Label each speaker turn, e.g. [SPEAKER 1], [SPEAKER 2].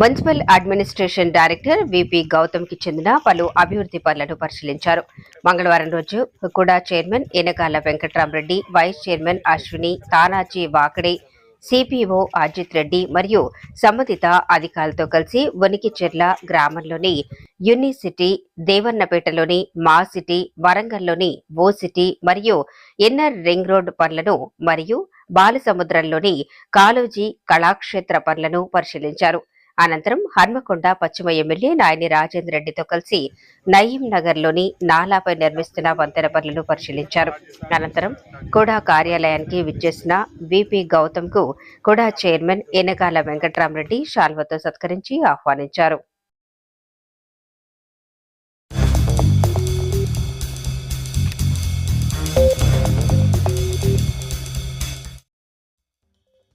[SPEAKER 1] Municipal administration director V P గౌతమ్కి చెందిన పలు అభివృద్ధి పనులను పరిశీలించారు. మంగళవారం రోజు కూడా chairman Enagala Venkatramareddy vice chairman Ashwini Tanaji Wakade CPO Ajit Reddy మరియు సంబంధిత అధికారులతో కలిసి వనికిచెర్ల గ్రామంలోని యూనిసిటీ దేవన్నపేటలోని మా సిటీ వరంగల్లోని ఓ సిటీ మరియు ఎన్ఆర్ రింగ్ రోడ్ పనులను మరియు బాలసముద్రంలోని కాలోజీ కళాక్షేత్ర పనులను పరిశీలించారు. అనంతరం హన్మకొండ పశ్చిమ ఎమ్మెల్యే నాయని రాజేంద్ర రెడ్డితో కలిసి నయీం నగర్లోని నాలాపై నిర్మిస్తున్న వంతెన పనులను పరిశీలించారు. అనంతరం కుడా కార్యాలయానికి విచ్చేసిన విపి గౌతమ్కు కుడా చైర్మన్ ఎనగాల వెంకట్రామరెడ్డి శాల్వతో సత్కరించి ఆహ్వానించారు.